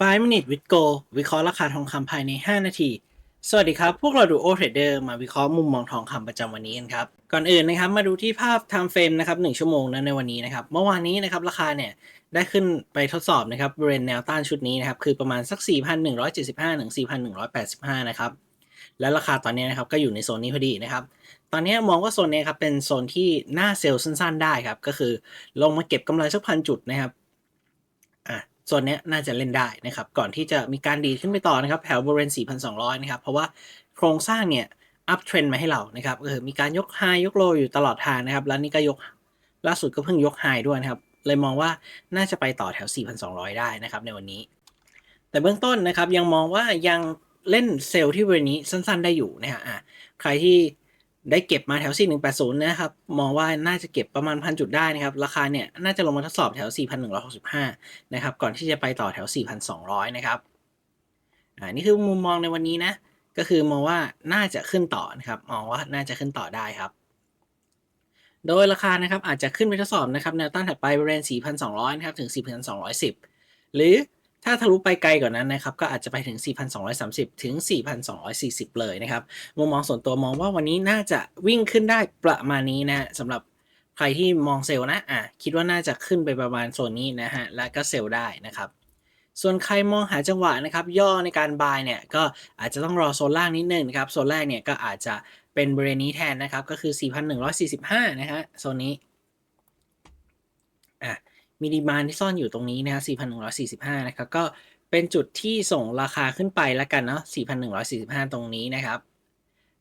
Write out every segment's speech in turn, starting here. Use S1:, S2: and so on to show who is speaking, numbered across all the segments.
S1: 5 minute with go วิเคราะห์ราคาทองคำภายใน 5 นาที สวัสดีครับ พวกเราดูโอเทรดเดอร์มาวิเคราะห์มุมมองทองคำประจำวันนี้กันครับ ก่อนอื่นนะครับมาดูที่ภาพ time frame นะครับ1ชั่วโมงนะในวันนี้นะครับ เมื่อวานนี้นะครับราคาเนี่ยได้ขึ้นไปทดสอบนะครับบริเวณแนวต้านชุดนี้นะครับคือประมาณสัก 4,175ถึง4,185 นะครับ และราคาตอนนี้นะครับก็อยู่ในโซนนี้พอดีนะครับตอนนี้มองว่าโซนนี้ครับเป็นโซนที่น่าเซลล์สั้น ๆ ได้ครับก็คือลงมาเก็บกำไรสักพันจุดนะครับ โซนนี้น่าจะเล่นได้นะครับ ก่อนที่จะมีการดีขึ้นไปต่อนะครับ แถวบริเวณ 4,200 นะครับ เพราะว่าโครงสร้างเนี่ยอัพเทรนมาให้เรานะครับก็คือมีการยกไฮยกโลอยู่ตลอดทางนะครับ แล้วนี่ก็ยกล่าสุดก็เพิ่งยกไฮด้วยนะครับ เลยมองว่าน่าจะไปต่อแถว 4,200 ได้นะครับในวันนี้ แต่เบื้องต้นนะครับยังมองว่ายังเล่นเซลล์ที่บริเวณนี้สั้น ๆ ได้อยู่นะฮะใครที่ ได้เก็บมาแถว 4180 นะครับ มองว่าน่าจะเก็บประมาณพันจุดได้นะครับ ราคาเนี่ยน่าจะลงมาทดสอบแถว 4,165 นะครับ ก่อนที่จะไปต่อแถว 4,200 นะครับ อ่า นี่คือมุมมองในวันนี้นะ ก็คือมองว่าน่าจะขึ้นต่อนะครับ มองว่าน่าจะขึ้นต่อได้ครับ โดยราคานะครับอาจจะขึ้นไปทดสอบนะครับ แนวต้านถัดไปบริเวณ 4,200 นะครับ ถึง 4,210 หรือ ถ้าทะลุไปไกลกว่านั้นนะครับก็อาจจะไปถึง 4,230 ถึง 4,240 เลยนะครับ มุมมองส่วนตัวมองว่าวันนี้น่าจะวิ่งขึ้นได้ประมาณนี้นะสำหรับใครที่มองเซลล์นะอะคิดว่าน่าจะขึ้นไปประมาณโซนนี้นะฮะและก็เซลล์ได้นะครับส่วนใครมองหาจังหวะนะครับย่อในการบายเนี่ยก็อาจจะต้องรอโซนล่างนิดนึงนะครับโซนแรกเนี่ยก็อาจจะเป็นบริเวณนี้แทนนะครับก็คือ 4,145 นะฮะโซนนี้ มีดีมานที่ซ่อนอยู่ตรงนี้นะฮะ4,145 นะครับ ก็เป็นจุดที่ส่งราคาขึ้นไปแล้วกันเนาะ4,145 ตรงนี้นะครับ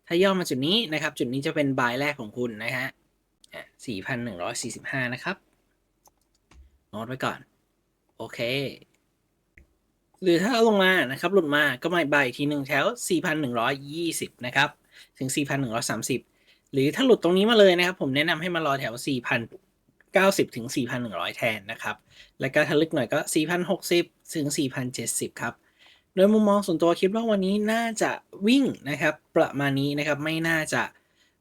S1: ถ้าย่อมาจุดนี้นะครับ จุดนี้จะเป็นบายแรกของคุณนะฮะ4,145 นะครับโน้ตไว้ก่อน โอเค หรือถ้าลงมานะครับ หลุดมาก็มาบายอีกทีหนึ่งแถว 4,120 นะครับ ถึง 4,130 หรือถ้าหลุดตรงนี้มาเลยนะครับ ผมแนะนำให้มารอแถว 4,000 4,090 ถึง 4,100 แทนนะครับ แล้วก็ถ้าลึกหน่อยก็ 4,060 ถึง 4,070 ครับ โดยมุมมองส่วนตัวคิดว่าวันนี้น่าจะวิ่งนะครับ ประมาณนี้นะครับไม่น่าจะ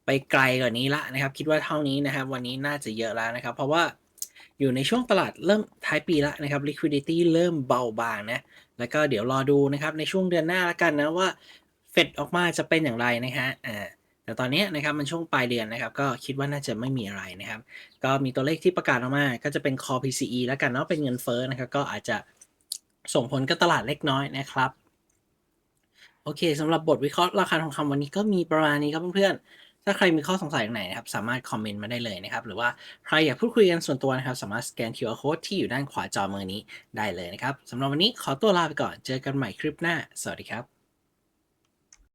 S1: ไปไกลกว่านี้ละนะครับ คิดว่าเท่านี้นะครับ วันนี้น่าจะเยอะแล้วนะครับ เพราะว่าอยู่ในช่วงตลาดเริ่มท้ายปีแล้วนะครับ liquidity เริ่มเบาบางนะ แล้วก็เดี๋ยวรอดูนะครับในช่วงเดือนหน้าละกันนะว่าเฟดออกมาจะเป็นอย่างไรนะฮะอ่า แต่ตอนนี้นะครับมันช่วงปลายเดือนนะครับก็คิดว่าน่าจะไม่มีอะไรนะครับ ก็มีตัวเลขที่ประกาศออกมา ก็จะเป็น core PCE แล้วกันเนาะเป็นเงินเฟ้อนะครับก็อาจจะส่งผลกับตลาดเล็กน้อยนะครับโอเคสำหรับบทวิเคราะห์ราคาทองคำวันนี้ก็มีประมาณนี้ครับเพื่อนๆ ถ้าใครมีข้อสงสัยตรงไหนนะครับสามารถคอมเมนต์มาได้เลยนะครับ หรือว่าใครอยากพูดคุยกันส่วนตัวนะครับสามารถสแกน QR code ที่อยู่ด้านขวาจอมือนี้ได้เลยนะครับสำหรับวันนี้ขอตัวลาไปก่อนเจอกันใหม่คลิปหน้า สวัสดีครับ